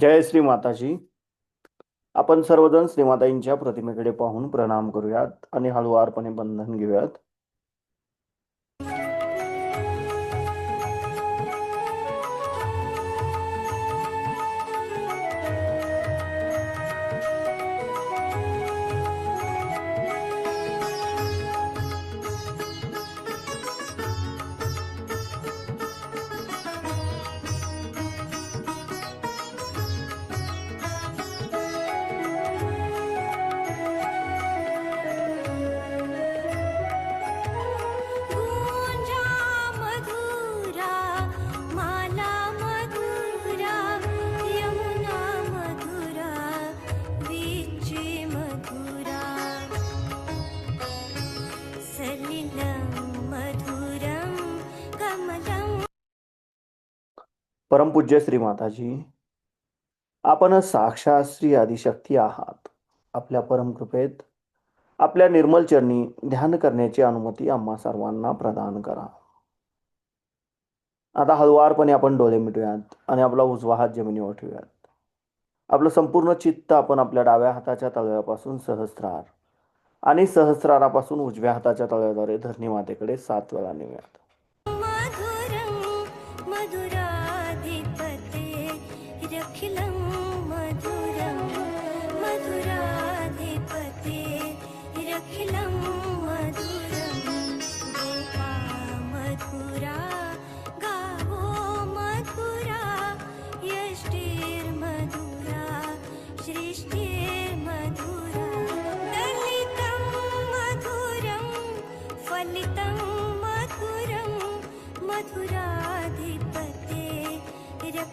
जय श्री माताजी. आपण सर्वजण श्रीमाताईंच्या प्रतिमेकडे पाहून प्रणाम करूयात आणि हळुवारपणे बंधन घेऊयात. परमपूज्य श्री माताजी आपण साक्षात श्री आदिशक्ती आहात. आपल्या परमकृपेत आपल्या निर्मल चरणी ध्यान करण्याची अनुमती आम्हा सर्वांना प्रदान करा. आता हळुवारपणे आपण डोळे मिटूयात आणि आपला उजवा हात जमिनीवर ठेवूयात. आपलं संपूर्ण चित्त आपण आपल्या डाव्या हाताच्या तळव्यापासून सहस्रार आणि सहस्रारापासून उजव्या हाताच्या तळव्याद्वारे धरणी मातेकडे सात वेळा नेऊयात.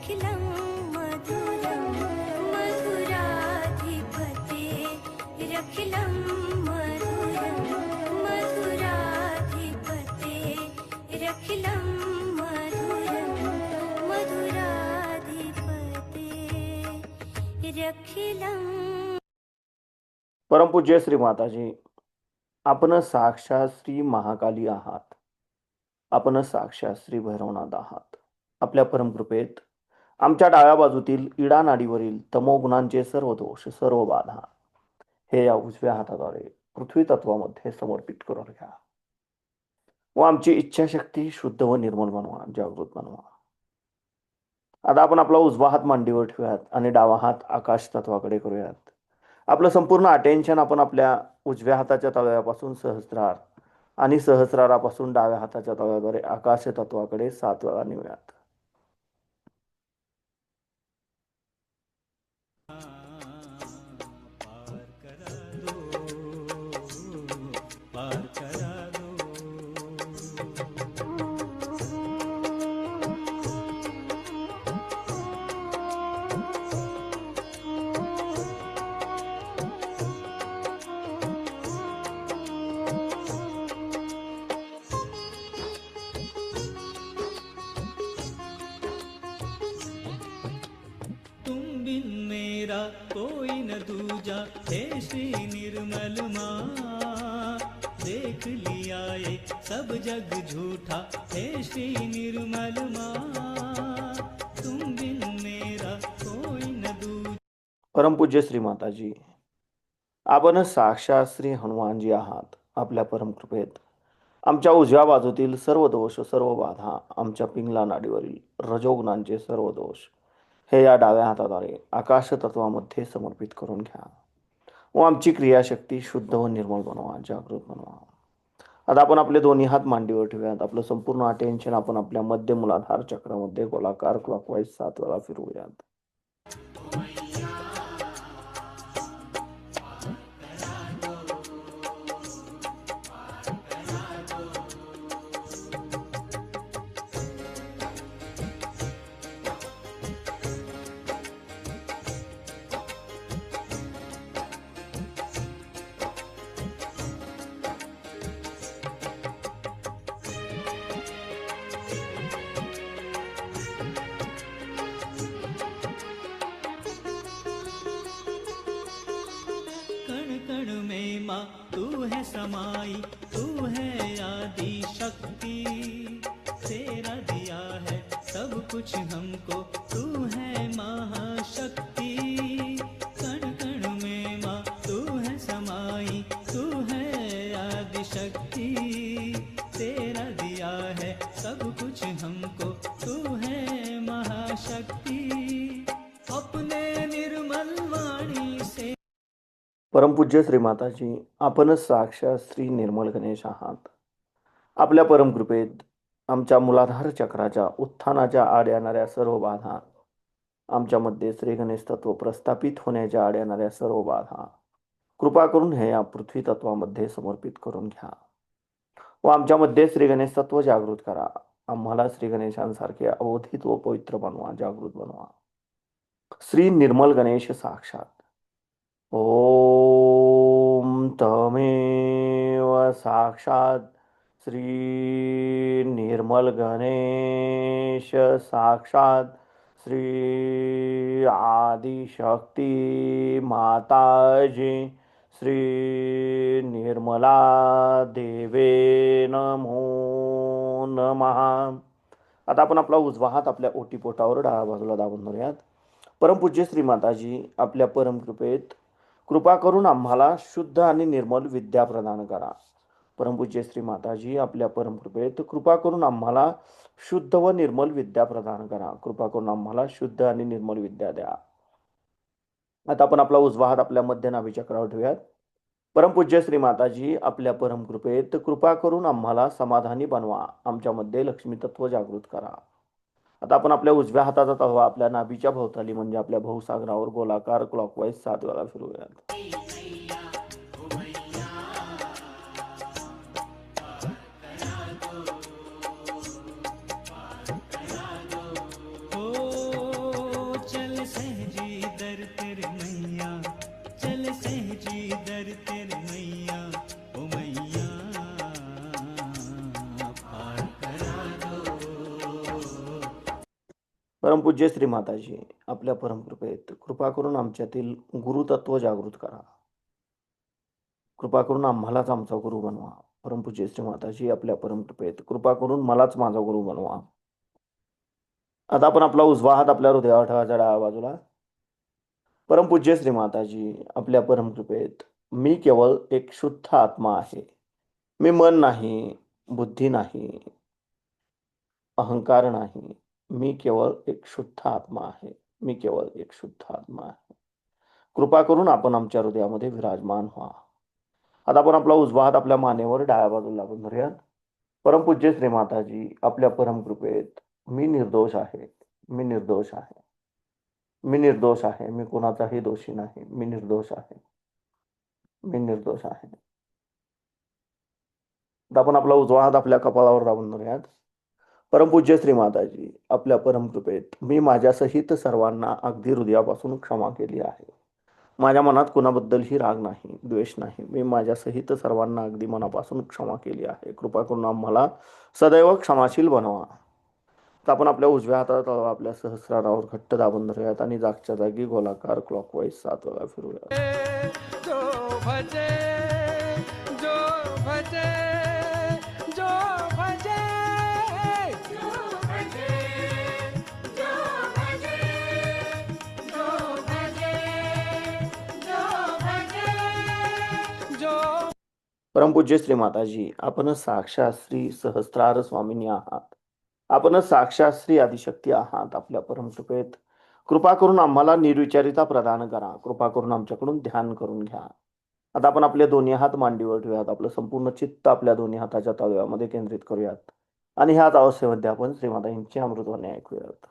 रखिलं मधुरं मधुराधिपते। रखिलं मधुरं मधुराधिपते। रखिलं मधुरं मधुराधिपते। रखिलं परमपूज्य श्री माताजी आपण साक्षात श्री महाकाली आहात. आपण साक्षात श्री भैरवनाथ आहात. आपल्या परमकृपेत आमच्या डाव्या बाजूतील इडा नाडीवरील तमोगुणांचे सर्व दोष सर्व बाधा हे या उजव्या हाताद्वारे पृथ्वी तत्वामध्ये समर्पित करून घ्या. व आमची इच्छाशक्ती शुद्ध व निर्मल बनवा जागृत बनवा. आता आपण आपला उजवा हात मांडीवर ठेवूयात आणि डावा हात आकाश तत्वाकडे करूयात. आपलं संपूर्ण अटेन्शन आपण आपल्या उजव्या हाताच्या तळव्यापासून सहस्रार आणि सहस्रारापासून डाव्या हाताच्या तळव्याद्वारे आकाश तत्वाकडे सात वेळा नेऊयात. परमपूज्य श्री माताजी. आपण साक्षात श्री हनुमानजी आहात आपल्या परमकृपेत आमच्या उजव्या बाजूतील सर्व दोष सर्व बाधा आमच्या पिंगला नाडीवरील रजोगुणांचे सर्व दोष हे या डाव्या हाताद्वारे आकाश तत्वामध्ये समर्पित करून घ्या. व आमची क्रियाशक्ती शुद्ध व निर्मळ बनवा जागृत बनवा. आता आपण आपले दोन्ही हात मांडीवर ठेवूयात. आपलं संपूर्ण अटेन्शन आपण आपल्या मध्य मुलाधार चक्रामध्ये गोलाकार क्लॉकवाईज सात वेळा फिरवूयात. है समाई तू है आदि शक्ति। तेरा दिया है सब कुछ हमको परमपूज्य श्री माताजी, आपणच साक्षात श्री निर्मल गणेश आहात. आपल्या परमकृपेत आमच्या मुलाधार चक्राच्या उत्थानाच्या आड येणाऱ्या सर्व बाधा आमच्यामध्ये श्री गणेश तत्व प्रस्थापित होण्याच्या आड येणाऱ्या सर्व बाधा कृपा करून हे या पृथ्वी तत्वामध्ये समर्पित करून घ्या. व आमच्यामध्ये श्री गणेश तत्व जागृत करा. आम्हाला श्री गणेशांसारखे अवधित व पवित्र बनवा, जागृत बनवा. श्री निर्मल गणेश साक्षात. ॐ तमेव साक्षात् श्री निर्मल गणेश साक्षात् श्री आदिशक्ती माताजी श्री निर्मला देवे नमो. नमहा आता आपण आपला उजवा हात आपल्या ओटीपोटावर डाव्या बाजूला दाबून धरूयात. परमपूज्य श्री माताजी आपल्या परमकृपेत कृपा करून आम्हाला शुद्ध आणि निर्मल विद्या प्रदान करा. परमपूज्य श्री माताजी आपल्या परमकृपेत कृपा करून आम्हाला शुद्ध व निर्मल विद्या प्रदान करा. कृपा करून आम्हाला शुद्ध आणि निर्मल विद्या द्या. आता आपण आपला उजवा हात आपल्या मध्य नाभीचक्रावर ठेवूयात. परमपूज्य श्री माताजी आपल्या परमकृपेत कृपा करून आम्हाला समाधानी बनवा. आमच्यामध्ये लक्ष्मी तत्व जागृत करा. आता आपण आपल्या उजव्या हाताचा तळवा आपल्या नाभीच्या भोवताली म्हणजे आपल्या भूसागरावर गोलाकार क्लॉकवाईज सात वेळा फिरूयात परमपूज्य श्री माताजी आपल्या परमकृपेत कृपा करून आमच्यातील गुरुतत्व जागृत करा. कृपा करून आम्हालाच आमचा गुरु बनवा. परमपूज्य श्री माताजी आपल्या परमकृपेत कृपा करून मलाच माझा गुरु बनवा. आता आपण आपला उजवा हात आपल्या हृदयावर ठेवायचा डाव्या बाजूला. परमपूज्य श्री माताजी आपल्या परमकृपेत मी केवळ एक शुद्ध आत्मा आहे. मी मन नाही बुद्धी नाही अहंकार नाही मी केवळ एक शुद्ध आत्मा आहे. मी केवळ एक शुद्ध आत्मा आहे. कृपा करून आपण आमच्या हृदयामध्ये विराजमान व्हा. आता आपण आपला उजवा हात आपल्या मानेवर डाव्या बाजूला लागून धरूयात. परमपूज्य श्री माताजी आपल्या परमकृपेत मी निर्दोष आहे. मी निर्दोष आहे. मी निर्दोष आहे. मी कोणाचाही दोषी नाही. मी निर्दोष आहे. मी निर्दोष आहे. आता आपण आपला उजवा हात आपल्या कपाळावर लावून धरूयात. परमपूज्य श्री माताजी आपल्या परमकृपेत मी माझ्यासहित सर्वांना अगदी हृदयापासून क्षमा केली आहे. माझ्या मनात कुणाबद्दलही राग नाही द्वेष नाही. मी माझ्यासहित सर्वांना अगदी मनापासून क्षमा केली आहे. कृपा करून आम्हाला सदैव क्षमाशील बनवा. तर आपण आपल्या उजव्या हातात आपल्या सहस्रारावर घट्ट दाबून धरूयात आणि जागच्या जागी गोलाकार क्लॉकवाईज सात वेळा फिरूयात. परमपूज्य श्री माताजी आपण साक्षात श्री स्वामिनी आहात. आपण साक्षात श्री आदिशक्ती आहात आपल्या परमकृपेत. कृपा करून आम्हाला निर्विचारिता प्रदान करा. कृपा करून आमच्याकडून ध्यान करून घ्या. आता आपण आपले दोन्ही हात मांडीवर ठेवूयात. आपलं संपूर्ण चित्त आपल्या दोन्ही हाताच्या तळव्यामध्ये केंद्रित करूयात. आणि ह्याच अवस्थेमध्ये आपण श्रीमाताईंची अमृतवाणी ऐकूयात.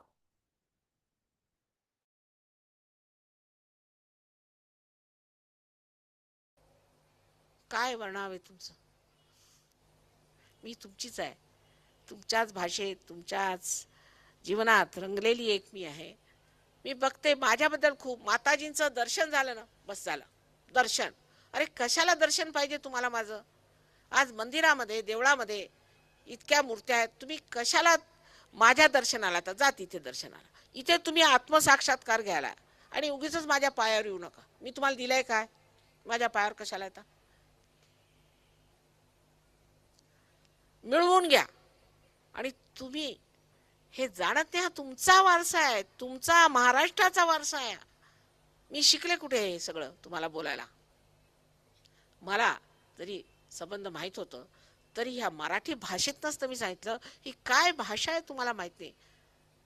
काय वर्णावे तुमचं? मी तुमचीच आहे. तुमच्याच भाषेत तुमच्याच जीवनात रंगलेली एक मी आहे. मी बघते माझ्याबद्दल खूप. माताजींचं दर्शन झालं ना बस झालं. दर्शन. अरे कशाला दर्शन पाहिजे तुम्हाला माझं? आज मंदिरामध्ये देवळामध्ये इतक्या मूर्त्या आहेत. तुम्ही कशाला माझ्या दर्शनाला तर जा तिथे दर्शनाला. इथे तुम्ही आत्मसाक्षात्कार घ्यायला. आणि उगीच माझ्या पायावर येऊ नका. मी तुम्हाला दिलंय काय? माझ्या पायावर कशाला येता? मिळवून घ्या. आणि तुम्ही हे जाणत नाही हा तुमचा वारसा आहे तुमचा महाराष्ट्राचा वारसा आहे. मी शिकले कुठे हे सगळं तुम्हाला बोलायला? मला जरी संबंध माहीत होतं तरी ह्या मराठी भाषेत नसतं मी सांगितलं. ही काय भाषा आहे तुम्हाला माहीत नाही.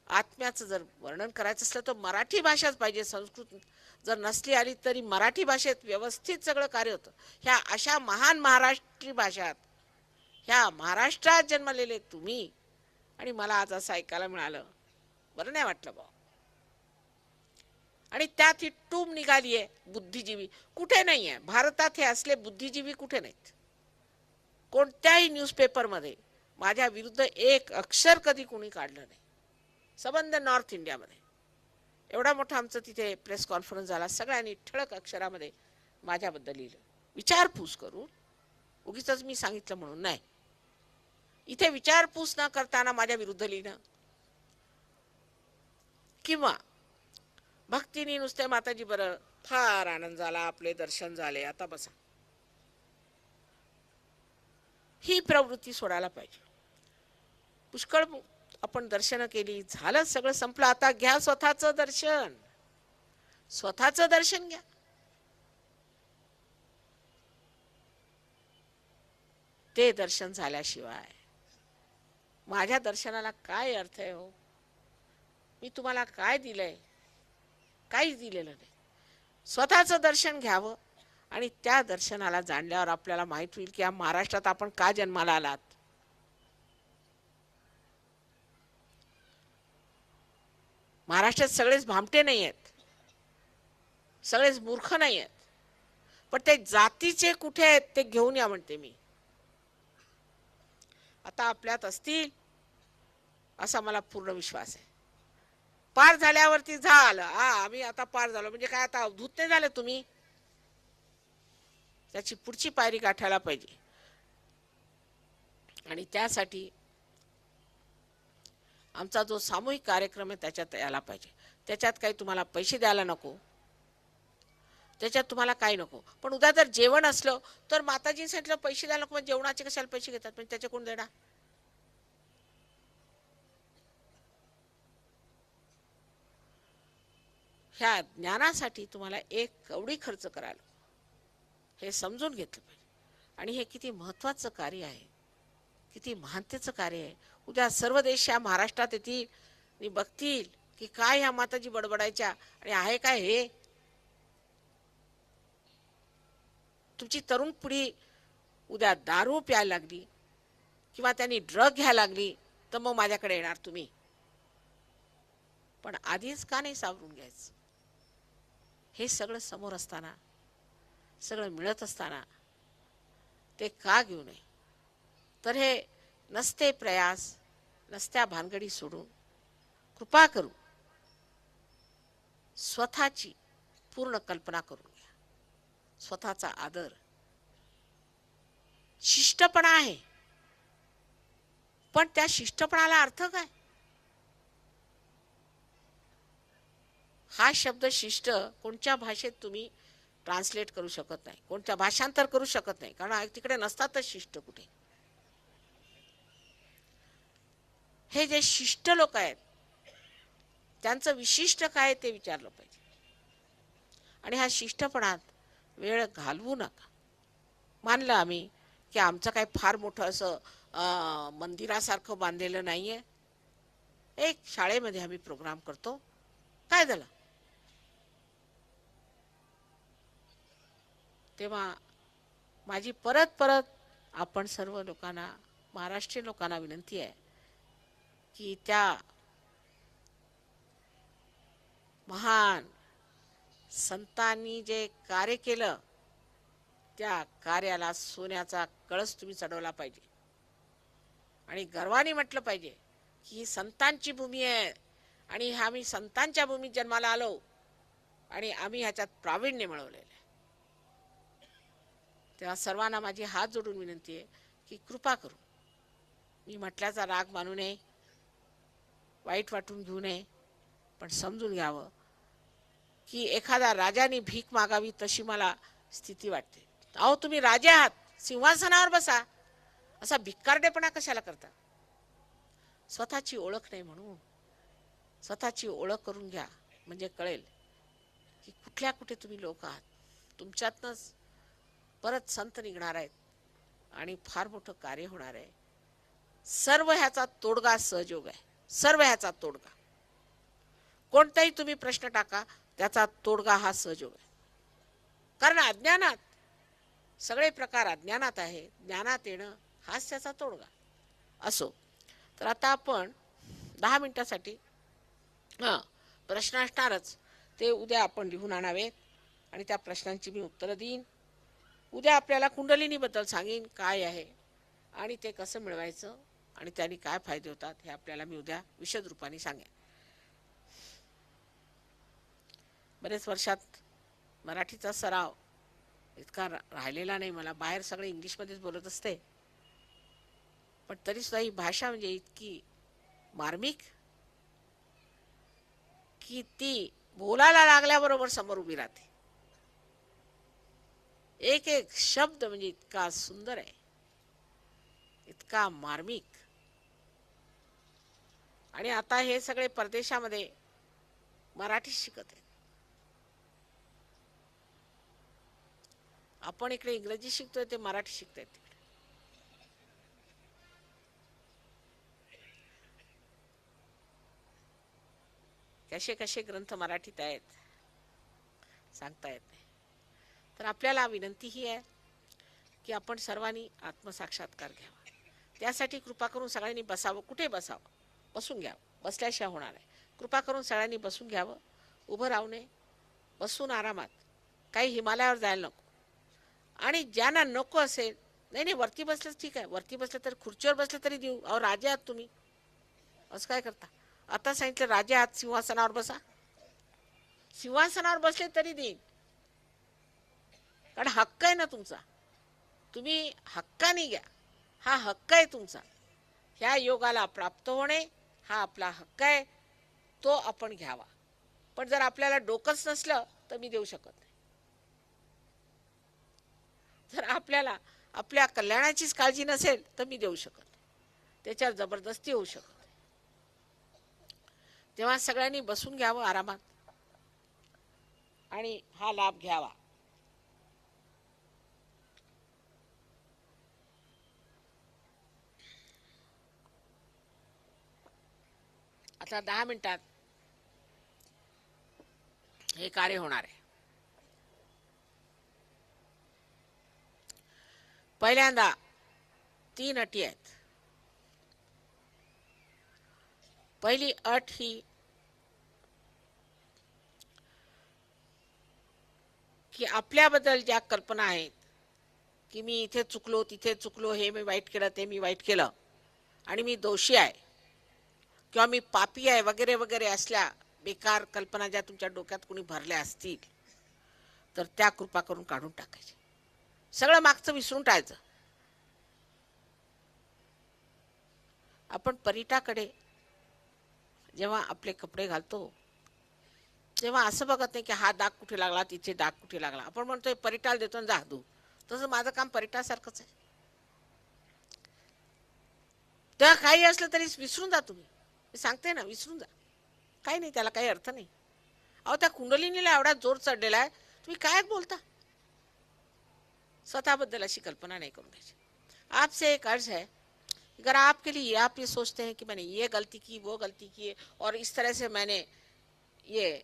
आत्म्याचं जर वर्णन करायचं असलं तर मराठी भाषाच पाहिजे. संस्कृत जर नसली आली तरी मराठी भाषेत व्यवस्थित सगळं कार्य होतं. ह्या अशा महान महाराष्ट्री भाषात ह्या महाराष्ट्रात जन्मलेले तुम्ही. आणि मला आज असं ऐकायला मिळालं. बरं नाही वाटलं बा आणि त्यात ही टूम निघाली आहे बुद्धिजीवी. कुठे नाही आहे. भारतात हे असले बुद्धिजीवी कुठे नाहीत? कोणत्याही न्यूजपेपरमध्ये माझ्या विरुद्ध एक अक्षर कधी कुणी काढलं नाही. संबंध नॉर्थ इंडियामध्ये एवढा मोठा आमचं तिथे प्रेस कॉन्फरन्स झाला. सगळ्यांनी ठळक अक्षरामध्ये माझ्याबद्दल लिहिलं. विचारपूस करून. उगीच मी सांगितलं म्हणून नाही. इथे विचारपूस न करताना माझ्या विरुद्ध लिहिणं. किंवा भक्तीने नुसते माताजी बरं फार आनंद झाला आपले दर्शन झाले आता बसा. ही प्रवृत्ती सोडायला पाहिजे. पुष्कळ आपण दर्शन केली झालं सगळं संपलं आता घ्या स्वतःचं दर्शन. स्वतःचं दर्शन घ्या. ते दर्शन झाल्याशिवाय माझ्या दर्शनाला काय अर्थ आहे हो? मी तुम्हाला काय दिलंय? काहीच दिलेलं नाही. स्वतःचं दर्शन घ्यावं आणि त्या दर्शनाला जाणल्यावर आपल्याला माहीत होईल की या महाराष्ट्रात आपण का जन्माला आलात. महाराष्ट्रात सगळेच भामटे नाही आहेत सगळेच मूर्ख नाही आहेत पण ते जातीचे कुठे आहेत ते घेऊन या म्हणते मी. आता आपल्यात असतील असा मला पूर्ण विश्वास आहे. पार झाल्यावरती झालं. हा आम्ही आता पार झालो. म्हणजे काय आता अवधूत नाही झाले तुम्ही? त्याची पुढची पायरी गाठायला पाहिजे. आणि त्यासाठी आमचा जो सामूहिक कार्यक्रम आहे त्याच्यात यायला पाहिजे. त्याच्यात काही तुम्हाला पैसे द्यायला नको. त्याच्यात तुम्हाला काय नको. पण उद्या जर जेवण असलं तर माताजी सांगितलं पैसे द्यायला नको मग जेवणाचे कशाला पैसे घेतात? म्हणजे त्याचे कोण देणार? ह्या ज्ञानासाठी तुम्हाला एक कवडी खर्च करायला हे समजून घेतलं पाहिजे. आणि हे किती महत्वाचं कार्य आहे. किती महानतेचं कार्य आहे. उद्या सर्व देश या महाराष्ट्रात येतील आणि बघतील की काय ह्या माताजी बडबडायच्या आणि आहे काय हे? तुमची तरुण पिढी उद्या दारू प्यायला लागली किंवा त्यांनी ड्रग घ्यायला लागली तर मग माझ्याकडे येणार तुम्ही. पण आधीच का नाही सावरून घ्यायचं? हे सगळं समोर असताना सगळं मिळत असताना ते का घेऊ नये? तर हे नसते प्रयास नसत्या भानगडी सोडून कृपा करू स्वतःची पूर्ण कल्पना करून स्वतःचा आदर. शिष्टपणा आहे. पण त्या शिष्टपणाला अर्थ काय? हा शब्द शिष्ट कोणत्या भाषेत तुम्ही ट्रान्सलेट करू शकत नाही. कोणत्या भाषांतर करू शकत नाही. कारण तिकडे नसतातच शिष्ट कुठे. हे जे शिष्ट लोक आहेत त्यांचं विशिष्ट काय ते विचारलं पाहिजे. आणि ह्या शिष्टपणात वेळ घालवू नका. मानलं आम्ही की आमचं काय फार मोठं असं मंदिरासारखं बांधलेलं नाही आहे एक शाळेमध्ये आम्ही प्रोग्राम करतो. काय झालं? तेव्हा माझी परत परत आपण सर्व लोकांना महाराष्ट्रीयन लोकांना विनंती आहे की त्या महान संतांनी जे कार्य केलं त्या कार्याला सोन्याचा कळस तुम्ही चढवला पाहिजे. आणि गर्वाने म्हटलं पाहिजे की ही संतांची भूमी आहे आणि हा आम्ही संतांच्या भूमीत जन्माला आलो आणि आम्ही ह्याच्यात प्रावीण्य मिळवलेलं आहे. तेव्हा सर्वांना माझी हात जोडून विनंती आहे की कृपा करू मी म्हटल्याचा राग मानू नये वाईट वाटून घेऊ नये पण समजून घ्यावं. की एखाद्या राजाने भीक मागावी तशी मला स्थिती वाटते. अहो तुम्ही राजे आहात सिंहासनावर बसा. असा भिक्कारडेपणा कशाला करता? स्वतःची ओळख नाही म्हणून. स्वतःची ओळख करून घ्या म्हणजे कळेल की कुठल्या कुठे तुम्ही लोक आहात. तुमच्यातनंच परत संत निघणार आहेत आणि फार मोठं कार्य होणार आहे. सर्व ह्याचा तोडगा सहयोग आहे. सर्व ह्याचा तोडगा. कोणताही तुम्ही प्रश्न टाका त्याचा तोडगा हा सहयोग आहे. कारण अज्ञानात सगळे प्रकार अज्ञानात आहे. ज्ञानात येणं हाच त्याचा तोडगा. असो. तर आता आपण दहा मिनटासाठी हां प्रश्न असणारच. ते उद्या आपण लिहून आणावेत आणि त्या प्रश्नांची मी उत्तरं देईन. उद्या आपल्याला कुंडलिनीबद्दल सांगेन काय आहे आणि ते कसं मिळवायचं आणि त्याने काय फायदे होतात हे आपल्याला मी उद्या विशद रूपाने सांगेन. बरेच वर्षात मराठीचा सराव इतका राहिलेला नाही. मला बाहेर सगळे इंग्लिशमध्येच बोलत असते. पण तरी सुद्धा ही भाषा म्हणजे इतकी मार्मिक की ती बोलायला लागल्याबरोबर समोर उभी राहते. एक एक शब्द म्हणजे इतका सुंदर आहे. इतका मार्मिक. आणि आता हे सगळे परदेशामध्ये मराठी शिकत आहेत. आपण इकडे इंग्रजी शिकतोय ते मराठी शिकतायत तिकडे. कसे कसे ग्रंथ मराठीत आहेत सांगता येत नाही. तर आपल्याला विनंती ही आहे की आपण सर्वांनी आत्मसाक्षात्कार घ्यावा. त्यासाठी कृपा करून सगळ्यांनी बसावं कुठे बसावं? बसून घ्यावं. बसल्याशिवाय होणार आहे कृपा करून सगळ्यांनी बसून घ्यावं उभं राहू नये बसून आरामात. काही हिमालयावर जायला नको. आणि ज्यांना नको असेल नाही नाही वरती बसलं ठीक आहे. वरती बसलं तर खुर्चीवर बसलं तरी देऊ. अहो राजे आहात तुम्ही. असं काय करता? आता सांगितलं राजे आहात सिंहासनावर बसा. सिंहासनावर बसले तरी देईन. कारण हक्क आहे ना तुमचा. तुम्ही हक्काने घ्या. हा हक्क आहे तुमचा. ह्या योगाला प्राप्त होणे हा आपला हक्क आहे. तो आपण घ्यावा. पण जर आपल्याला डोकंच नसलं तर मी देऊ शकत नाही. जर आपल्याला आपल्या कल्याणाचीच काळजी नसेल तर मी देऊ शकत त्याच्यावर जबरदस्ती होऊ शकत तेव्हा सगळ्यांनी बसून घ्यावं आरामात. आणि हा लाभ घ्यावा. आता दहा मिनिटात हे कार्य होणार आहे. पहिल्यांदा तीन अटी आहेत. पहिली अट ही की आपल्याबद्दल ज्या कल्पना आहेत की मी इथे चुकलो तिथे चुकलो हे मी वाईट केलं ते मी वाईट केलं आणि मी दोषी आहे किंवा मी पापी आहे वगैरे वगैरे असल्या बेकार कल्पना ज्या तुमच्या डोक्यात कोणी भरल्या असतील तर त्या कृपा करून काढून टाकायच्या. सगळं मागचं विसरून टाळायचं. आपण परिटाकडे जेव्हा आपले कपडे घालतो तेव्हा असं बघत नाही की हा दाग कुठे लागला तिथे दाग कुठे लागला. आपण म्हणतोय परिटाल देतो आणि जा दू तसं माझं काम परिटासारखंच आहे. तेव्हा काही असलं तरी विसरून जा तुम्ही. मी सांगते ना विसरून जा. काही नाही त्याला काही अर्थ नाही. अहो त्या कुंडलिनीला एवढा जोर चढलेला आहे. तुम्ही काय बोलता? स्वतःबद्दल अशी कल्पना नहीं करून घ्यायची आपसे एक अर्ज़ है, अगर आपके लिए आप ये सोचते हैं कि मैंने ये गलती की, वो गलती की और इस तरह से मैंने ये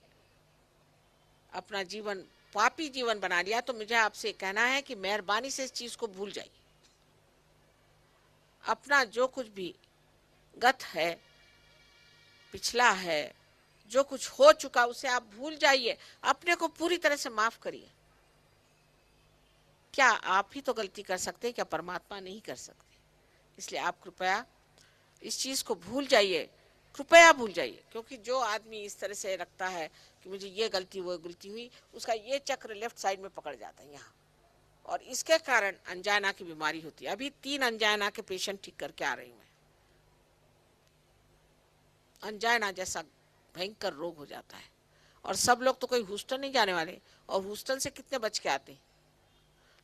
अपना जीवन, पापी जीवन बना लिया तो मुझे आपसे कहना है कि मेहरबानी से इस चीज़ को भूल जाइए। अपना जो कुछ भी गत है, पिछला है, जो कुछ हो चुका, उसे आप भूल जाइए। अपने को पूरी तरह से माफ़ करिए। क्या आप ही तो गलती कर सकते हैं, क्या परमात्मा नहीं कर सकते? इसलिए आप कृपया इस चीज़ को भूल जाइए। कृपया भूल जाइए, क्योंकि जो आदमी इस तरह से रखता है कि मुझे ये गलती, वो गलती हुई, उसका ये चक्र लेफ़्ट साइड में पकड़ जाता है यहाँ। और इसके कारण अंजाना की बीमारी होती है। अभी तीन अंजाना के पेशेंट ठीक करके आ रही हूँ मैं। अंजाना जैसा भयंकर रोग हो जाता है। और सब लोग तो कोई हूस्टन नहीं जाने वाले। और हूस्टन से कितने बच के आते हैं?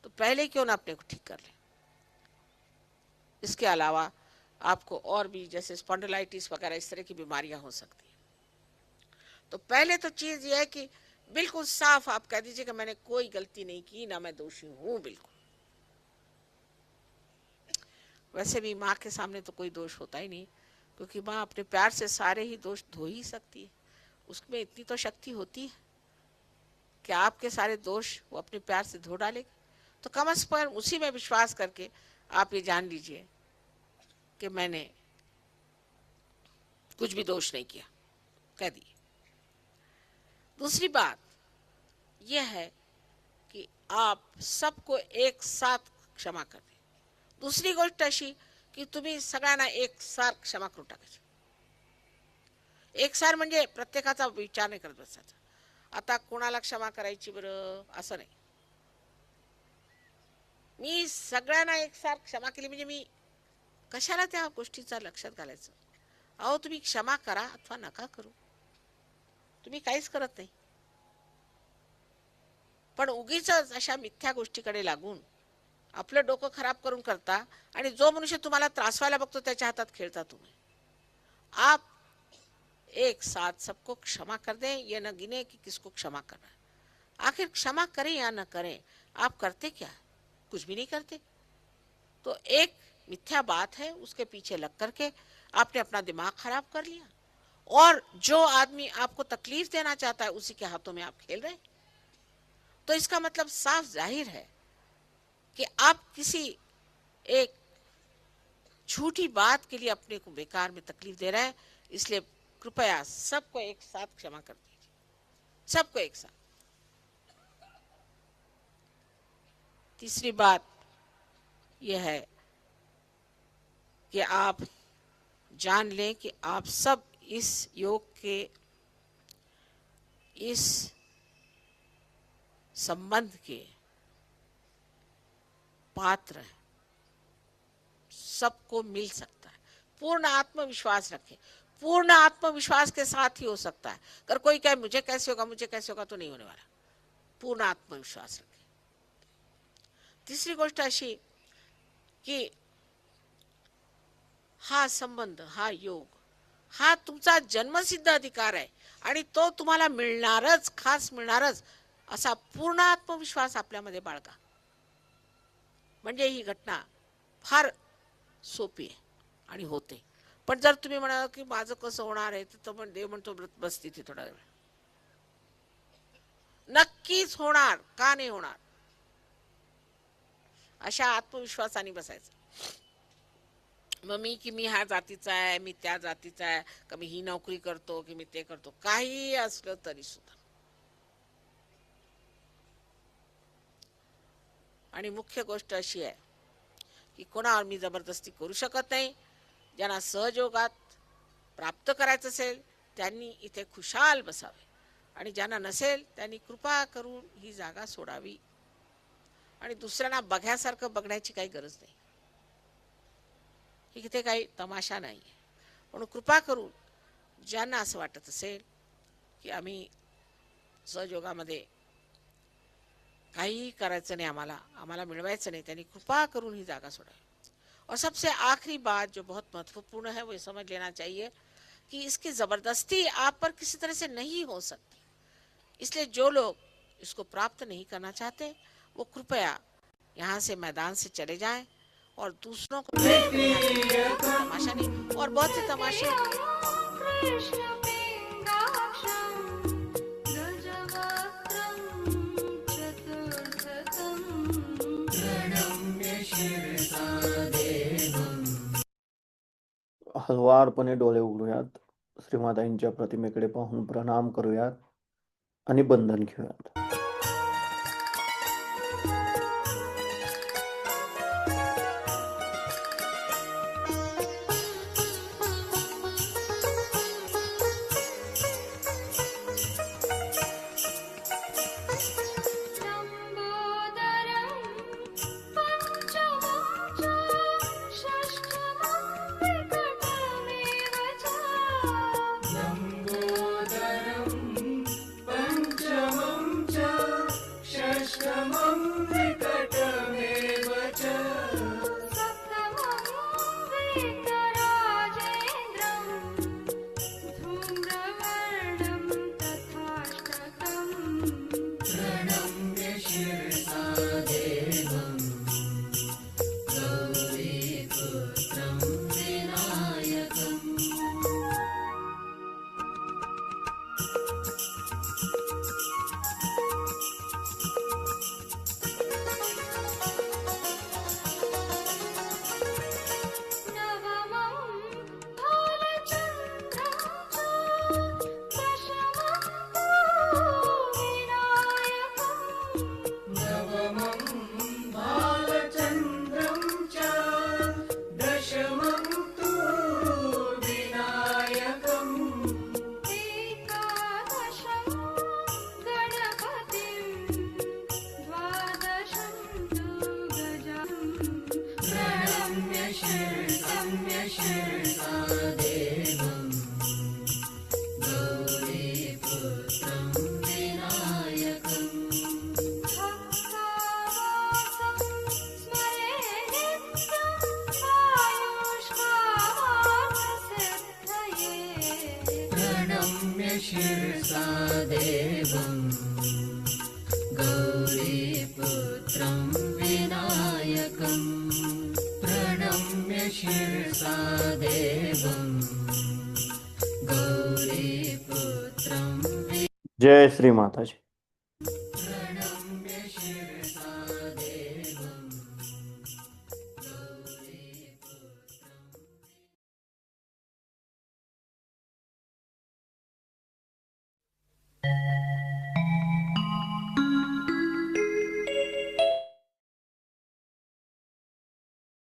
तो पहले क्यों ना अपने को ठीक कर लें? इसके अलावा आपको और भी जैसे स्पॉन्डिलाइटिस वगैरह, इस तरह की बीमारियाँ हो सकती हैं। तो पहले तो चीज़ यह है कि बिल्कुल साफ़ आप कह दीजिए कि मैंने कोई गलती नहीं की, ना मैं दोषी हूँ, बिल्कुल। वैसे भी माँ के सामने तो कोई दोष होता ही नहीं, क्योंकि माँ अपने प्यार से सारे ही दोष धो ही सकती है। उसमें इतनी तो शक्ति होती है कि आपके सारे दोष वो अपने प्यार से धो डालेगी। तो कम अज कम उसी में विश्वास करके आप ये जान लीजिए कि मैंने कुछ भी दोष नहीं किया। कह दिए। दूसरी बात यह है कि आप सबको एक साथ क्षमा कर दे। दुसरी गोष्ट अशी की तुम्ही सगळ्यांना एक सार क्षमा करून एक सार म्हणजे प्रत्येकाचा विचार नाही करत बसायचा। आता कोणाला क्षमा करायची बरं? असं नाही। मी सगळ्यांना एकसार क्षमा केली. म्हणजे मी कशाला त्या गोष्टीचा लक्षात घालायचं? अहो तुम्ही क्षमा करा अथवा नका करू. तुम्ही काहीच करत नाही. पण उगीच अशा मिथ्या गोष्टीकडे लागून आपलं डोकं खराब करून करता आणि जो मनुष्य तुम्हाला त्रासवायला बघतो त्याच्या हातात खेळता तुम्ही. आप एक साथ सबको क्षमा कर दें ये न गिने कि किसको क्षमा करना आखिर क्षमा करें या न करें आप करते क्या? कुछ भी नहीं करते। तो एक मिथ्या बात है, उसके पीछे लग करके आपने अपना दिमाग खराब कर लिया। और जो आदमी आपको तकलीफ़ देना चाहता है, उसी के हाथों में आप खेल रहे। तो इसका मतलब साफ़ ज़ाहिर है कि आप किसी एक झूठी बात के लिए अपने को बेकार में तकलीफ़ दे रहे हैं, इसलिए कृपया सबको एक साथ क्षमा कर दीजिए। सबको एक साथ। तीसरी बात यह है कि आप जान लें कि आप सब इस योग के, इस संबंध के पात्र हैं। सबको मिल सकता है। पूर्ण आत्मविश्वास रखें। पूर्ण आत्मविश्वास के साथ ही हो सकता है। अगर कोई कहे, मुझे कैसे होगा, मुझे कैसे होगा? तो नहीं होने वाला। पूर्ण आत्मविश्वास रखें। तिसरी गोष्ट अशी की हा संबंध हा योग हा तुमचा जन्मसिद्ध अधिकार आहे आणि तो तुम्हाला मिळणारच खास मिळणारच असा पूर्ण आत्मविश्वास आपल्यामध्ये बाळगा. म्हणजे ही घटना फार सोपी आहे आणि होते. पण जर तुम्ही म्हणाल की माझं कसं होणार आहे तर पण देव म्हणतो बस तिथे थोडा वेळ. नक्कीच होणार का नाही होणार? अशा आत्मविश्वासाने बसायचं. मग मी की मी ह्या जातीचा आहे मी त्या जातीचा आहे का मी ही नोकरी करतो की मी ते करतो काही असलं तरी सुद्धा. आणि मुख्य गोष्ट अशी आहे की कोणावर मी जबरदस्ती करू शकत नाही. ज्यांना सहयोगात प्राप्त करायचं असेल त्यांनी इथे खुशाल बसावे. आणि ज्यांना नसेल त्यांनी कृपा करून ही जागा सोडावी. आणि दुसऱ्यांना बघ्यासारखं बघण्याची काही गरज नाही. इथे काही तमाशा नाही. म्हणून कृपा करून ज्यांना असं वाटत असेल की आम्ही सहयोगामध्ये काहीही करायचं नाही आम्हाला आम्हाला मिळवायचं नाही त्यांनी कृपा करून ही जागा सोडावी. और सबसे आखिरी बात जो बहुत महत्त्वपूर्ण है वो समझ लेना चाहिए कि इसकी ज़बरदस्ती आप पर किसी तरह से नहीं हो सकती। इसलिए जो लोग इसको प्राप्त नहीं करना चाहते वो कृपया यहाँ से मैदान से चले जाएं और दूसरों को तमाशा नहीं और बहुत से तमाशे। हळवारपणे डोळे उघडूयात श्रीमाताईंच्या प्रतिमेकडे पाहून प्रणाम करूयात आणि बंधन घेऊयात गौरीपुत्रं जय श्री माताजी